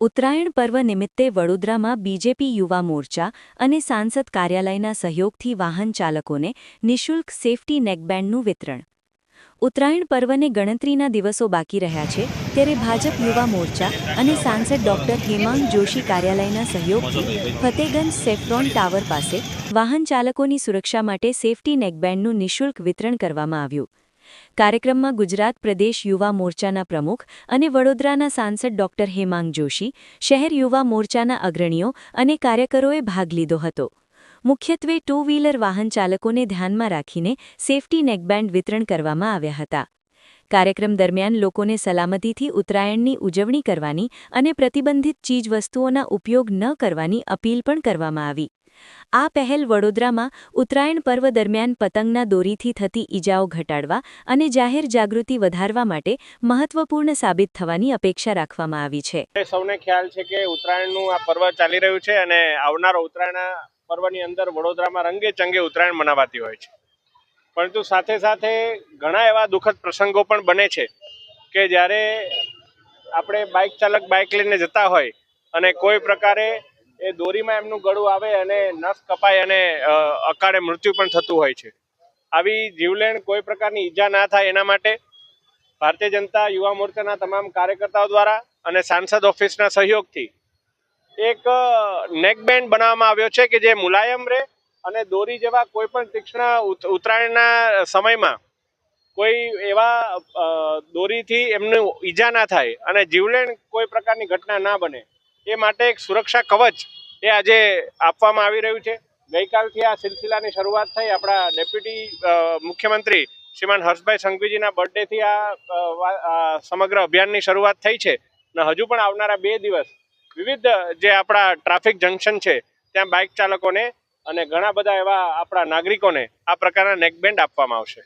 ઉત્તરાયણ પર્વ નિમિત્તે વડોદરામાં બીજેપી યુવા મોરચા અને સાંસદ કાર્યાલયના સહયોગથી વાહન ચાલકોને નિઃશુલ્ક સેફટી નેકબેન્ડનું વિતરણ. ઉત્તરાયણ પર્વને ગણતરીના દિવસો બાકી રહ્યા છે ત્યારે ભાજપ યુવા મોરચા અને સાંસદ ડોક્ટર હેમાંગ જોશી કાર્યાલયના સહયોગથી ફતેગંજ સેફ્રોન ટાવર પાસે વાહન ચાલકોની સુરક્ષા માટે સેફટી નેકબેન્ડનું નિઃશુલ્ક વિતરણ કરવામાં આવ્યું. કાર્યક્રમમાં ગુજરાત પ્રદેશ યુવા મોરચાના પ્રમુખ અને વડોદરાના સાંસદ ડોક્ટર હેમાંગ જોશી, શહેર યુવા મોરચાના અગ્રણીઓ અને કાર્યકરોએ ભાગ લીધો હતો. મુખ્યત્વે ટુ વ્હીલર વાહન ચાલકોને ધ્યાનમાં રાખીને સેફટી નેકબેન્ડ વિતરણ કરવામાં આવ્યા હતા. કાર્યક્રમ દરમિયાન લોકોને સલામતીથી ઉત્તરાયણની ઉજવણી કરવાની અને પ્રતિબંધિત ચીજવસ્તુઓના ઉપયોગ ન કરવાની અપીલ પણ કરવામાં આવી. આ પહેલ વડોદરામાં ઉત્તરાયણ પર્વ દરમિયાન પતંગના દોરીથી થતી ઈજાઓ ઘટાડવા અને જાહેર જાગૃતિ વધારવા માટે મહત્વપૂર્ણ સાબિત થવાની અપેક્ષા રાખવામાં આવી છે. સૌને ખ્યાલ છે કે ઉત્તરાયણનું આ પર્વ ચાલી રહ્યું છે અને આવનારો ઉત્તરાયણ પર્વની અંદર વડોદરામાં રંગે ચંગે ઉત્તરાયણ મનાવાતી હોય છે. પરંતુ સાથે સાથે ઘણા એવા દુઃખદ પ્રસંગો પણ બને છે કે જ્યારે આપણે બાઇક ચાલક બાઇક લઈને જતા હોય અને કોઈ પ્રકારે એ દોરીમાં એમનું ગળું આવે અને નસ કપાય અને અકાળે મૃત્યુ પણ થતું હોય છે. આવી જીવલેણ કોઈ પ્રકારની ઈજા ના થાય એના માટે ભારતીય જનતા યુવા મોરચાના તમામ કાર્યકર્તાઓ દ્વારા અને સાંસદ ઓફિસના સહયોગથી એક નેકબેન્ડ બનાવવામાં આવ્યો છે કે જે મુલાયમ રહે અને દોરી જેવા કોઈ પણ તીક્ષ્ણ ઉત્તરાયણના સમયમાં કોઈ એવા દોરીથી એમનું ઈજા ના થાય અને જીવલેણ કોઈ પ્રકારની ઘટના ના બને. એ માટે એક સુરક્ષા કવચ એ આજે આપવામાં આવી રહ્યું છે. ગઈકાલથી આ સિલસિલાની શરૂઆત થઈ. આપણા ડેપ્યુટી મુખ્યમંત્રી શ્રીમાન હર્ષભાઈ સંઘવીજીના બર્થડેથી આ સમગ્ર અભિયાનની શરૂઆત થઈ છે. અને હજુ પણ આવનારા બે દિવસ વિવિધ, જે આપણા ટ્રાફિક જંકશન છે, ત્યાં બાઇક ચાલકોને અને ઘણા બધા એવા આપણા નાગરિકોને આ પ્રકારના નેકબેન્ડ આપવામાં આવશે.